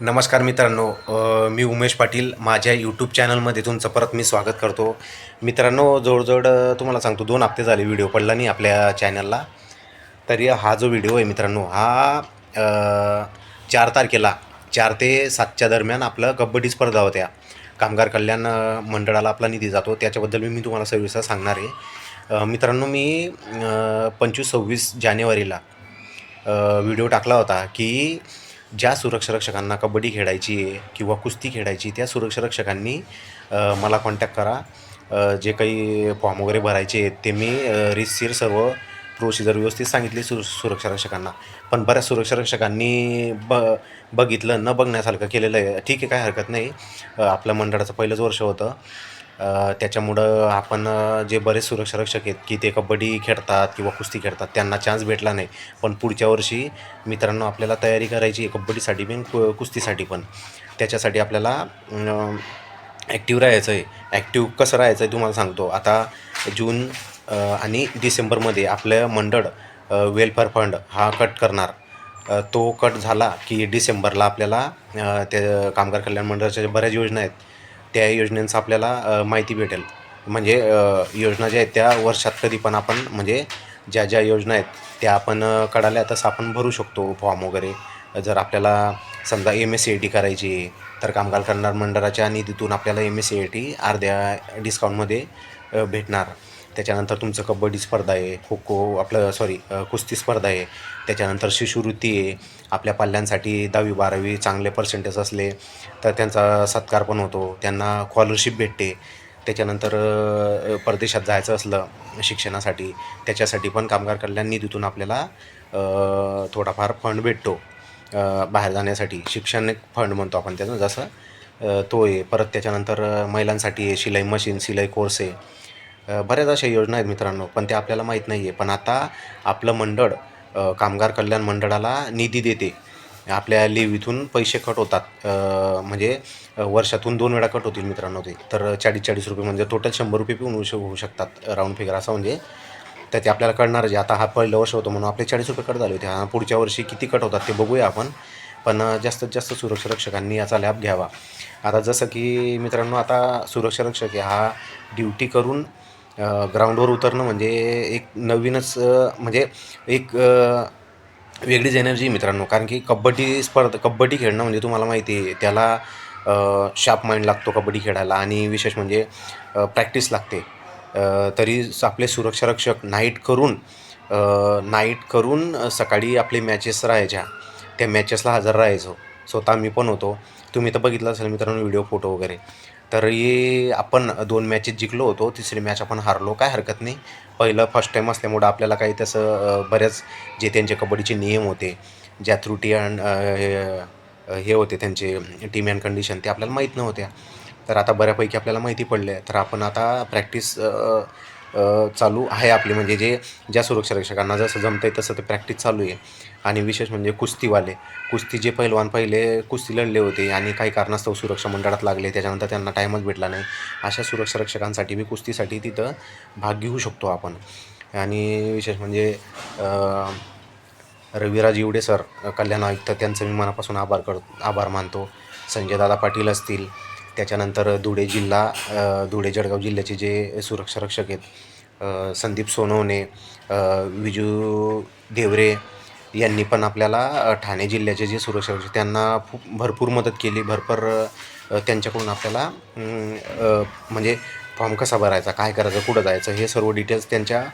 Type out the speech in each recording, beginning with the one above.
नमस्कार मित्रांनो मी उमेश पाटील माझ्या यूट्यूब चॅनलमध्ये तुमचं परत मी स्वागत करतो. मित्रांनो जवळजवळ तुम्हाला सांगतो दोन हप्ते झाले व्हिडिओ पडला नाही आपल्या चॅनलला तरी हा जो व्हिडिओ आहे मित्रांनो हा चार तारखेला चार ते सातच्या दरम्यान आपलं कबड्डी स्पर्धा होत्या. कामगार कल्याण मंडळाला आपला निधी जातो. त्याच्याबद्दल मी मी तुम्हाला सविस्तर सांगणार आहे. मित्रांनो मी पंचवीस सव्वीस जानेवारीला व्हिडिओ टाकला होता की ज्या सुरक्षारक्षकांना कबड्डी खेळायची आहे किंवा कुस्ती खेळायची त्या सुरक्षारक्षकांनी मला कॉन्टॅक्ट करा. जे काही फॉर्म वगैरे भरायचे आहेत ते मी रिसिर सर्व प्रोसिजर व्यवस्थित सांगितली सु सुरक्षारक्षकांना. पण बऱ्याच सुरक्षारक्षकांनी ब बघितलं न बघण्यासारखं केलेलं आहे. ठीक आहे काय हरकत नाही. आपल्या मंडळाचं पहिलंच वर्ष होतं. त्याच्यामुळं आपण जे बरेच सुरक्षारक्षक आहेत की ते कबड्डी खेळतात किंवा कुस्ती खेळतात त्यांना चान्स भेटला नाही. पण पुढच्या वर्षी मित्रांनो आपल्याला तयारी करायची आहे कबड्डीसाठी पण कु कुस्तीसाठी पण. त्याच्यासाठी आपल्याला ॲक्टिव्ह राहायचं आहे ॲक्टिव्ह कसं राहायचं आहे तुम्हाला सांगतो. आता जून आणि डिसेंबरमध्ये आपलं मंडळ वेलफेअर फंड हा कट करणार. तो कट झाला की डिसेंबरला आपल्याला ते कामगार कल्याण मंडळाच्या ज्या बऱ्याच योजना आहेत त्या योजनेचं आपल्याला माहिती भेटेल. म्हणजे योजना ज्या आहेत त्या वर्षात कधी पण आपण म्हणजे ज्या ज्या योजना आहेत त्या आपण कळाल्या तसं आपण भरू शकतो. फॉर्म वगैरे जर आपल्याला समजा M S C A T करायची आहे तर कामगार करणार मंडळाच्या निधीतून आपल्याला M S C A T अर्ध्या डिस्काउंटमध्ये भेटणार. त्याच्यानंतर तुमचं कबड्डी स्पर्धा आहे खो खो आपलं सॉरी कुस्ती स्पर्धा आहे. त्याच्यानंतर शिष्यवृत्ती आहे. आपल्या पाल्यांसाठी दहावी बारावी चांगले पर्सेंटेज असले तर त्यांचा सत्कार पण होतो. त्यांना स्कॉलरशिप भेटते. त्याच्यानंतर परदेशात जायचं असलं शिक्षणासाठी त्याच्यासाठी पण कामगार कल्याण निधीतून आपल्याला थोडाफार फंड भेटतो. बाहेर जाण्यासाठी शिक्षण फंड म्हणतो आपण त्याचं जसं तो आहे. परत त्याच्यानंतर महिलांसाठी आहे. शिलाई मशीन शिलाई कोर्स आहे. बऱ्याच अशा योजना आहेत मित्रांनो पण ते आपल्याला माहीत नाही आहे पण आता आपलं मंडळ कामगार कल्याण मंडळाला निधी देते. आपल्या लेवीतून पैसे कट होतात. म्हणजे वर्षातून दोन वेळा कट होतील मित्रांनो ते. तर चाळीस चाळीस रुपये म्हणजे टोटल शंभर रुपये पण होऊ होऊ शकतात राऊंड फिगर असं म्हणजे तर ते आपल्याला कळणारच जे आता हा पहिलं वर्ष होतं म्हणून आपले चाळीस रुपये कट झाले होते. हा पुढच्या वर्षी किती कट होतात ते बघूया आपण. पण जास्तीत जास्त सुरक्षारक्षकांनी याचा लाभ घ्यावा. आता जसं की मित्रांनो आता सुरक्षारक्षक आहे. हा ड्युटी करून ग्राउंडवर उतरणं म्हणजे एक नवीनच म्हणजे एक वेगळीच एनर्जी मित्रांनो. कारण की कबड्डी स्पर्धा कबड्डी खेळणं म्हणजे तुम्हाला माहिती आहे त्याला शार्प माइंड लागतो कबड्डी खेळायला आणि विशेष म्हणजे प्रॅक्टिस लागते. तरी आपले सुरक्षारक्षक नाईट करून नाईट करून सकाळी आपले मॅचेस राहायच्या. त्या मॅचेसला हजर राहायचो. स्वतः मी पण होतो. तुम्ही तर बघितलं असेल मित्रांनो व्हिडिओ फोटो वगैरे. तरी आपण दोन मॅचेस जिंकलो होतो तिसरी मॅच आपण हारलो. काय हरकत नाही. पहिलं फर्स्ट टाईम असल्यामुळं आपल्याला काही तसं बऱ्याच जे त्यांचे कबड्डीचे नियम होते ज्या त्रुटी अँड हे- हे होते त्यांचे टीम अँड कंडिशन ते आपल्याला माहीत नव्हत्या. तर आता बऱ्यापैकी आपल्याला माहिती पडले तर आपण आता प्रॅक्टिस चालू आहे आपली. म्हणजे जे ज्या सुरक्षारक्षकांना जसं जमतं आहे तसं ते प्रॅक्टिस चालू आहे. आणि विशेष म्हणजे कुस्तीवाले. कुस्ती जे पैलवान पहिले कुस्ती लढले होते आणि काही कारणास्तव सुरक्षा मंडळात लागले त्याच्यानंतर त्यांना टाईमच भेटला नाही. अशा सुरक्षारक्षकांसाठी बी कुस्तीसाठी तिथं भाग घेऊ शकतो आपण. आणि विशेष म्हणजे रविराज इवडे सर कल्याण आयुक्त त्यांचं मी मनापासून आभार कर आभार मानतो. संजयदादा पाटील असतील त्याच्यानंतर धुळे जिल्हा धुळे जळगाव जिल्ह्याचे जे सुरक्षा रक्षक आहेत संदीप सोनवणे विजू देवरे यांनी पण आपल्याला ठाणे जिल्ह्याचे जे सुरक्षा रक्षक त्यांना खूप भरपूर मदत केली. भरपूर त्यांच्याकडून आपल्याला म्हणजे फॉर्म कसा भरायचा काय करायचं कुठं जायचं हे सर्व डिटेल्स त्यांच्या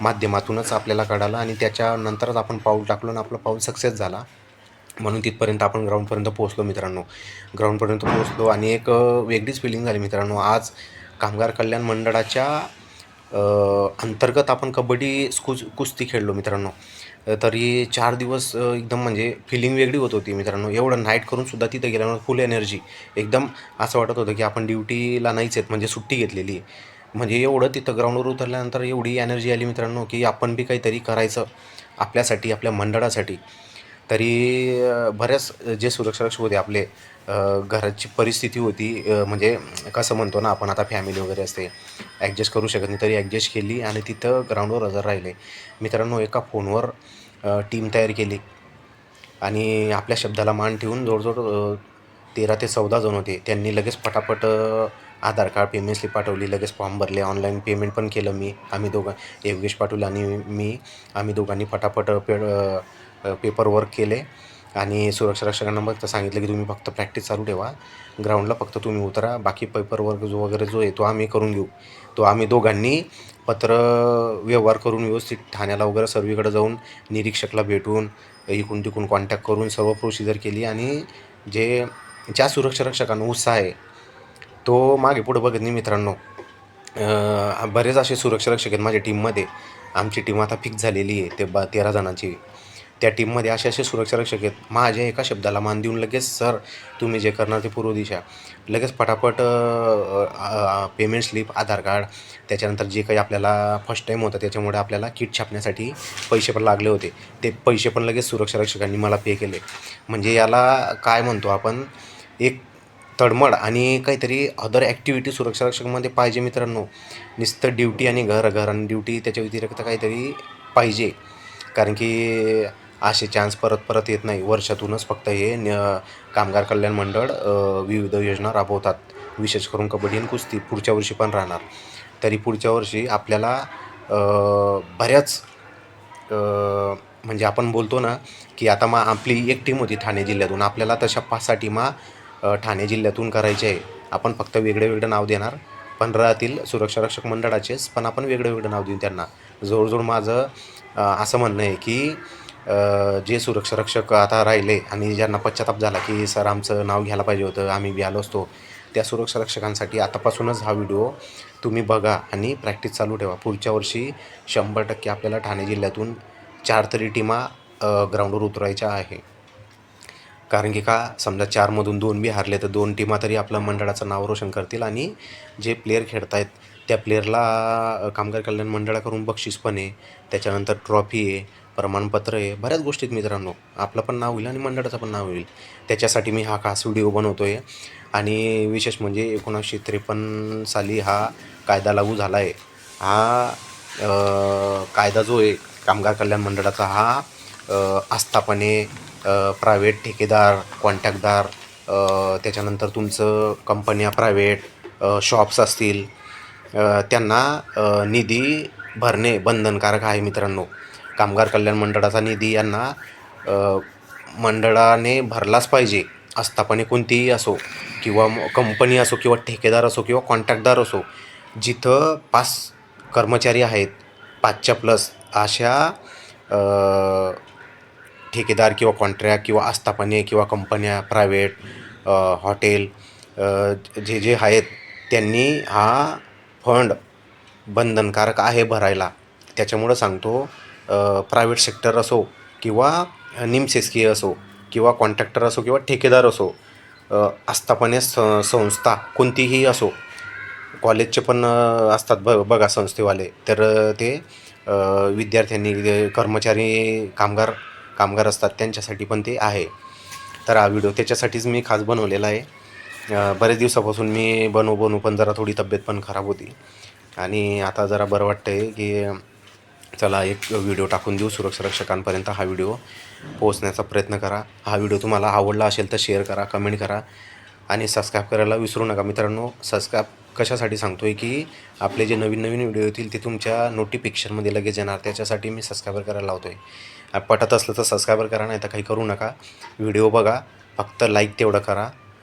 माध्यमातूनच आपल्याला कळालं आणि त्याच्यानंतरच आपण पाऊल टाकलो आणि आपलं पाऊल सक्सेस झाला. म्हणून तिथपर्यंत आपण ग्राउंडपर्यंत पोहोचलो मित्रांनो. ग्राउंडपर्यंत पोहोचलो आणि एक वेगळीच फिलिंग झाली मित्रांनो. आज कामगार कल्याण मंडळाच्या अंतर्गत आपण कबड्डी कुस कुस्ती खेळलो मित्रांनो. तरी चार दिवस एकदम म्हणजे फिलिंग वेगळी होत होती मित्रांनो. एवढं नाईट करून सुद्धा तिथं गेल्यामुळे फुल एनर्जी एकदम असं वाटत होतं की आपण ड्युटीला नाहीच आहेत म्हणजे सुट्टी घेतलेली आहे. म्हणजे एवढं तिथं ग्राउंडवर उतरल्यानंतर एवढी एनर्जी आली मित्रांनो की आपण बी काहीतरी करायचं आपल्यासाठी आपल्या मंडळासाठी. तरी बऱ्याच जे सुरक्षारक्षक होते आपले घराची परिस्थिती होती म्हणजे कसं म्हणतो ना आपण आता फॅमिली वगैरे असते ॲडजस्ट करू शकत नाही तरी ॲडजस्ट केली आणि तिथं ग्राउंडवर हजर राहिले. मित्रांनो एका फोनवर टीम तयार केली आणि आपल्या शब्दाला मान ठेवून जवळजवळ तेरा ते चौदा जण होते. त्यांनी लगेच पटापट आधार कार्ड पेमेंट स्लिप पाठवली लगेच फॉर्म भरले ऑनलाईन पेमेंट पण केलं मी आम्ही दोघं. योगेश पाटील आणि मी आम्ही दोघांनी पटापट पेड पेपर वर्क केले आणि सुरक्षा रक्षकांना फक्त सांगितलं की तुम्ही फक्त प्रॅक्टिस चालू ठेवा. ग्राउंडला फक्त तुम्ही उतरा. बाकी पेपर वर्क जो वगैरे जो आहे तो आम्ही करून घेऊ. तो आम्ही दोघांनी पत्र व्यवहार करून व्यवस्थित ठाण्याला वगैरे सर्वीकडे जाऊन निरीक्षकला भेटून इकडून तिकडून कॉन्टॅक्ट करून सर्व प्रोसिजर केली आणि जे ज्या सुरक्षा रक्षकांना उत्साह आहे तो मागे पुढे बघत नाही मित्रांनो. बरेच असे सुरक्षा रक्षक आहेत माझ्या टीममध्ये आमची टीम आता फिक्स झालेली आहे ते बा तेरा जणांची. त्या टीममध्ये असे असे सुरक्षा रक्षक आहेत. माझ्या एका शब्दाला मान देऊन लगेच सर तुम्ही जे करणार ते पूर्व दिशा. लगेच पटापट पेमेंट स्लिप आधार कार्ड त्याच्यानंतर जे काही आपल्याला फर्स्ट टाईम होतं त्याच्यामुळे आपल्याला किट छापण्यासाठी पैसे पण लागले होते. ते पैसे पण लगेच सुरक्षा रक्षकांनी मला पे केले. म्हणजे याला काय म्हणतो आपण एक तडमड आणि काहीतरी अदर ॲक्टिव्हिटी सुरक्षा रक्षकमध्ये पाहिजे मित्रांनो. नुसतं ड्युटी आणि घर घर आणि ड्युटी त्याच्या व्यतिरिक्त काहीतरी पाहिजे. कारण की असे चान्स परत परत येत नाही. वर्षातूनच फक्त हे न कामगार कल्याण मंडळ विविध योजना राबवतात. विशेष करून कबड्डी आणि कुस्ती पुढच्या वर्षी पण राहणार. तरी पुढच्या वर्षी आपल्याला बऱ्याच म्हणजे आपण बोलतो ना की आता मग आपली एक टीम होती ठाणे जिल्ह्यातून. आपल्याला तशा पाच सहा टीमा ठाणे जिल्ह्यातून करायचे आहे. आपण फक्त वेगळं वेगळं नाव देणार. पंधरातील सुरक्षा रक्षक मंडळाचेच पण आपण वेगळं वेगळं नाव देऊ त्यांना. जवळजवळ माझं असं म्हणणं आहे की जे सुरक्षा रक्षक आता राहिले आणि ज्यांना पश्चाताप झाला की सर आमचं नाव घ्यायला पाहिजे होतं आम्ही बी आलो असतो त्या सुरक्षा रक्षकांसाठी आतापासूनच हा व्हिडिओ तुम्ही बघा आणि प्रॅक्टिस चालू ठेवा. पुढच्या वर्षी शंभर टक्के आपल्याला ठाणे जिल्ह्यातून चार तरी टीमा ग्राउंडवर उतरायच्या आहे. कारण की का समजा चारमधून दोन बी हारले तर दोन टीमा तरी आपल्या मंडळाचं नाव रोशन करतील आणि जे प्लेयर खेळत आहेत त्या प्लेअरला कामगार कल्याण मंडळाकडून बक्षीस पण आहे. त्याच्यानंतर ट्रॉफी आहे प्रमाणपत्र आहे बऱ्याच गोष्टीत मित्रांनो. आपलं पण नाव होईल आणि मंडळाचं पण नाव होईल. त्याच्यासाठी मी हा खास व्हिडिओ बनवतो आहे आणि विशेष म्हणजे एकोणीसशे त्रेपन्न साली हा कायदा लागू झाला आहे हा कायदा जो आहे कामगार कल्याण मंडळाचा हा आस्थापने प्रायव्हेट ठेकेदार कॉन्टॅक्टदार त्याच्यानंतर तुमचं कंपन्या प्रायव्हेट शॉप्स असतील त्यांना निधी भरणे बंधनकारक आहे मित्रांनो. कामगार कल्याण मंडळाचा निधी यांना मंडळाने भरलाच पाहिजे आस्थापने कोणतीही असो किंवा कंपनी असो किंवा ठेकेदार असो किंवा कॉन्ट्रॅक्टदार असो जिथं पाच कर्मचारी आहेत पाचच्या प्लस अशा ठेकेदार किंवा कॉन्ट्रॅक्ट किंवा आस्थापने किंवा कंपन्या प्रायव्हेट हॉटेल जे जे आहेत त्यांनी हा फंड बंधनकारक आहे भरायला. त्याच्यामुळं सांगतो प्रायव्हेट सेक्टर असो किंवा निमशासकीय असो किंवा कॉन्ट्रॅक्टर असो किंवा ठेकेदार असो आस्थापने स संस्था कोणतीही असो कॉलेजचे पण असतात ब बघा संस्थेवाले. तर ते विद्यार्थ्यांनी जे कर्मचारी कामगार कामगार असतात त्यांच्यासाठी पण ते आहे. तर हा व्हिडिओ त्याच्यासाठीच मी खास बनवलेला आहे. बरेच दिवसापासून मी बनू बनू पण जरा थोडी तब्येत पण खराब होती. आणि आता जरा बरं वाटतं आहे की चला एक व्हिडिओ टाकून देऊ सुरक्षा रक्षकांपर्यंत हा व्हिडिओ पोहोचण्याचा प्रयत्न करा. हा व्हिडिओ तुम्हाला आवडला असेल तर शेअर करा कमेंट करा आणि सबस्क्राईब करायला विसरू नका. मित्रांनो सबस्क्राईब कशासाठी सांगतो आहे की आपले जे नवीन नवीन व्हिडिओ येतील ते तुमच्या नोटिफिकेशनमध्ये लगेच येणार. त्याच्यासाठी मी सबस्क्राईबर करायला लावतो आहे पटत असलं तर सबस्क्राईबर करा नाही तर काही करू नका. व्हिडिओ बघा फक्त लाईक तेवढं करा.